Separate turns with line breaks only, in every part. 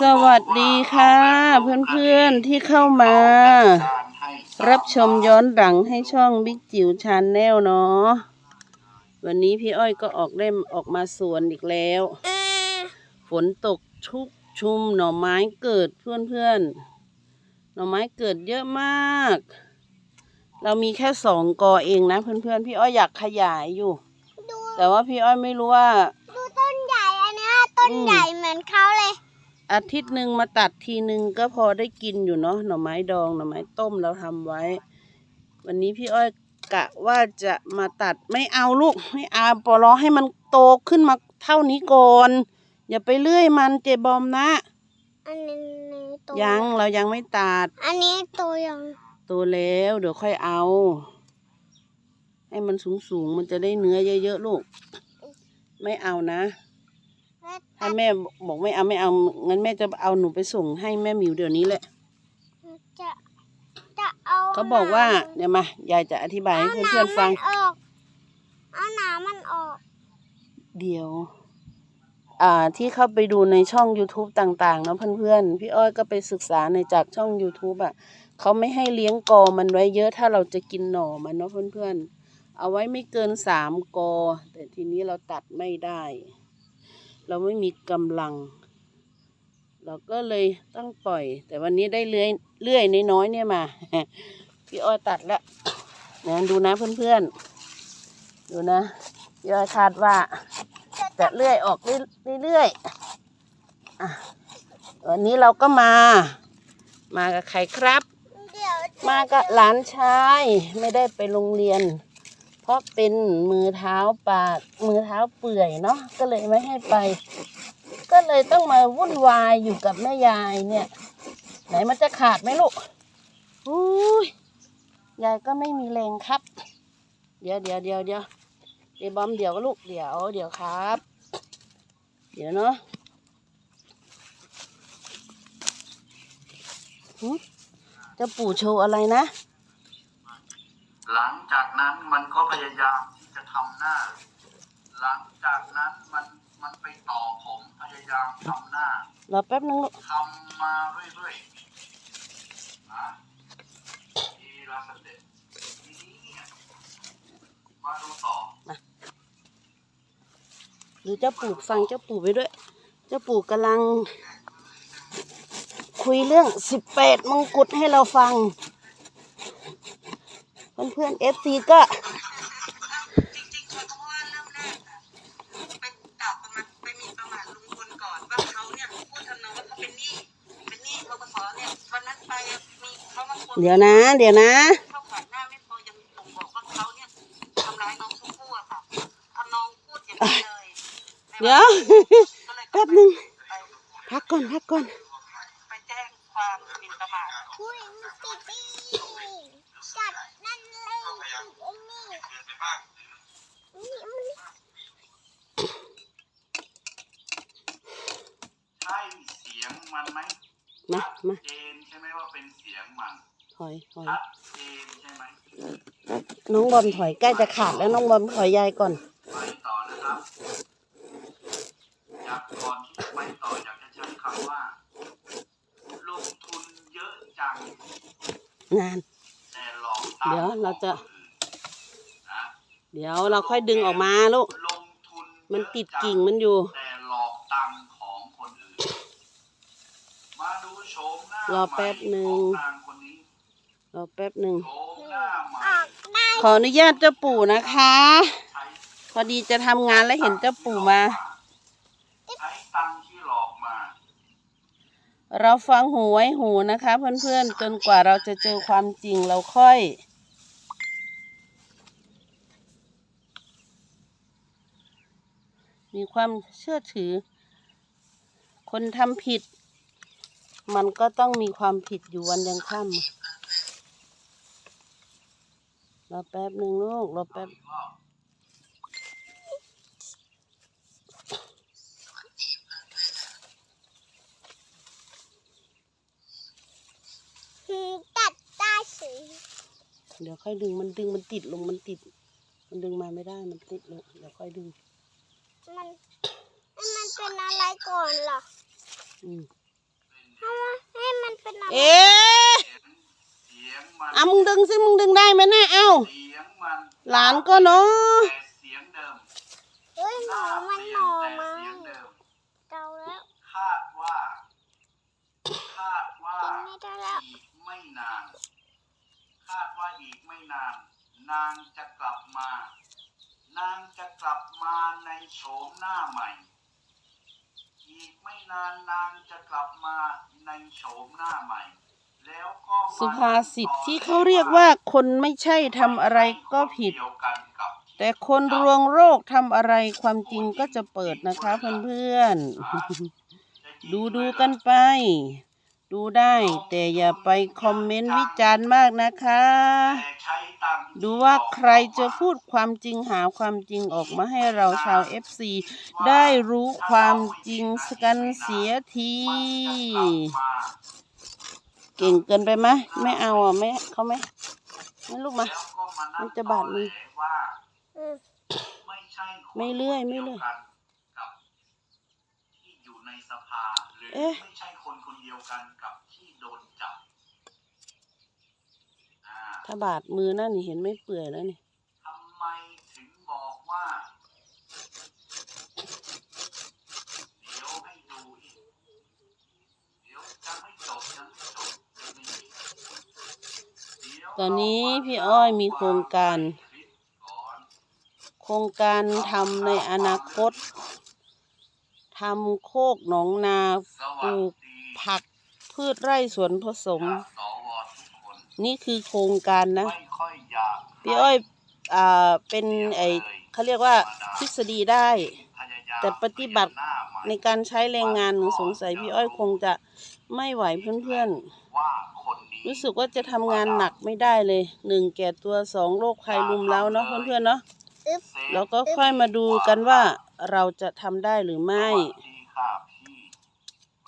สวัสดีค่ะ เพื่อนๆที่เข้ามา รับชมย้อนหลังให้ช่องบิ๊กจิ๋วชาแนลเนาะวันนี้พี่อ้อยก็ออกเล่มออกมาสวนอีกแล้ว ฝนตกชุกชุมหน่อไม้เกิดเพื่อนๆหน่อไม้เกิดเยอะมาก เรามีแค่สองกอเองนะ เพื่อนๆพี่อ้อยอยากขยายอยู่
ดู
แต่ว่าพี่อ้อยไม่รู้ว่า
ดูต้นใหญ่อันเนี้ยต้น
อืม
ใหญ่เหมือนเขาเลย
อาทิตย์หนึ่งมาตัดทีหนึ่งก็พอได้กินอยู่เนาะหน่อไม้ดองหน่อไม้ต้มเราทำไว้ วันนี้พี่อ้อยกะว่าจะมาตัดไม่เอาลูกไม่เอาปอรอให้มันโตขึ้นมาเท่านี้ก่อน อย่าไปเลื่อยมันเจบอมนะ
อันนี้โต
ยังเรายังไม่ตัด
อันนี้โตยัง
โตแล้วเดี๋ยวค่อยเอา ให้มันสูงสูงๆมันจะได้เนื้อเยอะๆลูก ไม่เอานะ
แล้ว
ถ้าแม่บอกไม่เอาไม่เอางั้นแม่จะเอาหนูไปส่งให้แม่หมิวเดี๋ยวนี้แหละ
จะจะเอา
เขาบอกว่า
หนม
เดี๋ยวมายายจะอธิบายให้
เอา
เพื่อนๆฟัง
หนามมันออกเอาหนามมันออก
เดี๋ยว อ่าที่เข้าไปดูในช่อง YouTube ต่างๆเนาะเพื่อนๆพี่อ้อยก็ไปศึกษาในจากช่อง YouTube อะเขาไม่ให้เลี้ยงกอมันไว้เยอะถ้าเราจะกินหน่อมันเนาะเพื่อนๆเอาไว้ไม่เกินสามกอ แต่ทีนี้เราตัดไม่ได้ เราไม่มีกำลัง เราก็เลยต้องปล่อย แต่วันนี้ได้เลื่อยเลื่อยน้อยๆเนี่ยมา พี่อ้อยตัดแล้วนะดูนะเพื่อนๆ ดูนะพี่อ้อยคาดว่าจะเลื่อยออกเรื่อยๆอะวันนี้เราก็มา มากับใครครับ
เดี๋ยว
มากับหลานชายไม่ได้ไปโรงเรียน เพราะเป็นมือเท้าปากมือเท้าเปื่อยเนาะก็เลยไม่ให้ไป ก็เลยต้องมาวุ่นวายอยู่กับแม่ยายเนี่ย ไหนมันจะขาดไหมลูกอุ้ยยายก็ไม่มีแรงครับ เดี๋ยวเดี๋ยวเดี๋ยวเดี๋ยวเดี๋ยวบอมเดี๋ยวลูกเดี๋ยวเดี๋ยวครับ เดี๋ยวเนาะหึจะปู่โชว์อะไรนะ
หลังจากนั้นมันก็พยายามที่จะทำหน้า หลังจากนั้นมันมันไปต่อผมพยายามทำหน้าร
อแป๊บนึงลูก
ทำมาเรื่อยๆนะทีละสเต็ปทีนี้เนี่ยมาดูต่อ
หรือเจ้าปู่ฟังเจ้าปู่ไปด้วย เจ้าปู่กำลัง คุยเรื่องสิบแปดมงกุฎให้เราฟัง เพื่อนๆเอฟซีก็
จริงๆเขาก็ว่าเริ่มแรกอะไปกล่าวประมาทไปหมีประมาทลุงพลก่อนว่าเขาเนี่ยพูดทำนองว่าเขาเป็นหนี้เป็นหนี้ทกสเนี่ยวันนั้นไปอะมีเขามาคน
เดี๋ยวนะ เดี๋ยวนะ
เข้าขวัญหน้าไม่พอยังบ่งบอกว่าเขาเนี่ยทำร้ายน้องชมพู่อะค่ะทำนองพูดอย่างนี้เลย
เดี๋ยว
ก็เลย
แป๊บนึง
ไป
พักก่อนพักก่อน
ไปแจ้งความหมิ่นประมาท
อุ้ยมันติดนี่ จัดนั่นเลยติดไอ้นี่นี่มัน
ใช่เสียงมันไหม
มามา
เจนใช่ไหมว่าเป็นเสียงมัน
ถอยถอย
ชัดเจนใช่ไหม
น้องบอมถอยใกล้จะขาดแล้วน้องบอมถอยยายก่อน
ไปต่อนะครับอยากก่อนที่จะไปต่ออยากจะใช้คำว่า ลงทุนเยอะจัง
งาน เดี๋ยวเราจะ
คนอื่นนะ
เดี๋ยวเราค่อยดึงออกมาลูก
ลงทุน
มันติด
เยอะจั
กิ่งมันอยู่
แต่หลอกตังค์ของคนอื่น มาดูโฉมหน้าร
อแป๊บหนึ่ง
ใม่ของนางคนนี้
รอแป๊บหนึ่ง
โฉมหน้าใหม่
ออกได้
ขออนุญาตเจ้าปู่นะคะ
ใช้
พอดีจะทำงานแล้วเห็นเจ้าปู่มา
ใช้ตังค์ที่หลอกมา
เราฟังหูไว้หูนะคะ เพื่อนๆจนกว่าเราจะเจอความจริงเราค่อย มีความเชื่อถือ คนทำผิด มันก็ต้องมีความผิดอยู่วันยังค่ำรอแป๊บหนึ่งลูกรอแป๊บ
หืมตัดได้สิ
เดี๋ยวค่อยดึงมันดึงมันติดลงมันติด มันดึงมาไม่ได้มันติดลงเดี๋ยวค่อยดึง
มัน มันเป็นอะไรก่อนเหรอ
อืมเอ๊ะ
เสียงมัน
อะมึงดึงสิมึงดึงได้ไหมนะเอ้า
เสียงมัน
หลานก็เนาะ
แต่เสียงเดิม
เฮ้ยห
ห
นู
น้า
มัน
เปลี่
ห
ย
น่
น
อ
แต่
ไม้
เสียงเดิม
เก่าแล้ว
คาดว่า คาดว่า
กินไม่ได้แล้ว
อีกไม่นาน คาดว่าอีกไม่นาน นางจะกลับมา นางจะกลับมาในโฉมหน้าใหม่ อีกไม่นานนางจะกลับมาในโฉมหน้าใหม่ แล้วก็ม
สุภาษิตที่เขาเรียกว่าคนไม่ใช่ทำอะไรก็ผิด
เดียวกันกับ
แต่คนรวงโรคทำอะไรความจริงก็จะเปิดนะคะเพื่อนๆ ดูดูๆกันไป ดูได้ แต่อย่าไปคอมเมนต์วิจารณ์มากนะคะ ดูว่าใครจะพูดความจริงหาความจริงออกมาให้เราชาว FC ได้รู้ความจริงสกันเสียที เก่งเกินไปไหมไม่เอาอะไม่เขาไม่ไม่ลูกมา มันจะบาดมือ
ไม่
เลื่อยไม่เลื่อยเอ๊ะ
กันกับที่โดนจับอ่า
ถ้าบาดมือนั่นนี่เห็นไม่เปื่อยแล้วนี่
ทำไมถึงบอกว่า เดี๋ยวให้ดูอีก เดี๋ยวจะไม่จบยังไม่จบยังไม่มีเดี๋ยว
ตอนนี้พี่อ้อยมีโครงการ
คลิปก่อน
โครงการทำในอนาคตทำโคกหนองนา
ส
ป
วัส
ลูก
ดี
ผัก พืชไร่สวนผสม
สวทุกคน
นี่คือโครงการนะ
ไม่ค่อยอยาก
พี่อ้อยอ่าเป็นไอเขาเรียกว่าทฤษฎีได้
พยายาม
แต่ปฏิบัติ
เปลี่ยนหน้าใหม่
ในการใช้แรงงานหนูสงสัยพี่อ้อยคงจะไม่ไหวเพื่อน
ว่าคนนี้
ๆรู้สึกว่าจะทำงานหนักไม่ได้เลย หนึ่งแก่ตัวสองโรคภัยรุมเร้าเนาะเพื่อนๆเนาะ
อึ๊บ
เซฟ
แล้วก็ค่อยมาดูกันว่าเราจะทำได้หรือไม่
สวัสดีค่ะพี่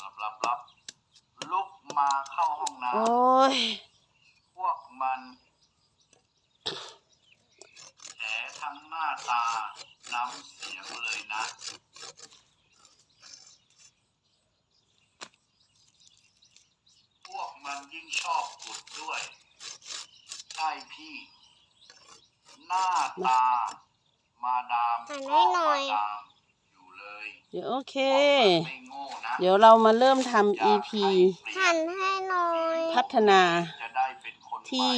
รับรับรับลุกมาเข้าห้องน้
โอ้ ยำ
พวกมันแฉทั้งหน้าตา น้ำเสียงเลยนะ พวกมันยิ่งชอบขุดด้วย ใช่พี่ หน้าตา มาดาม
หัน
ก็
ให้หน่อย
มาดามอยู่เลย
เดี๋ยวโอเค
ไม่โง่นะ
เดี๋ยวเรามาเริ่มทำ EP
หันให้หน่อย
พัฒนา
จะได้เป็นคน
ที่
ใหม่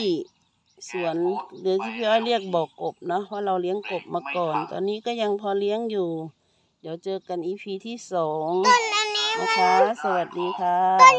สวนหรือที่พี่อ้อยเรียกบ่อกบเนาะเพราะเราเลี้ยงกบมาก่อน ตอนนี้ก็ยังพอเลี้ยงอยู่ เดี๋ยวเจอกัน EP ที่สอง
ต้นอันนี้
นะคะ สวัสดีค่ะ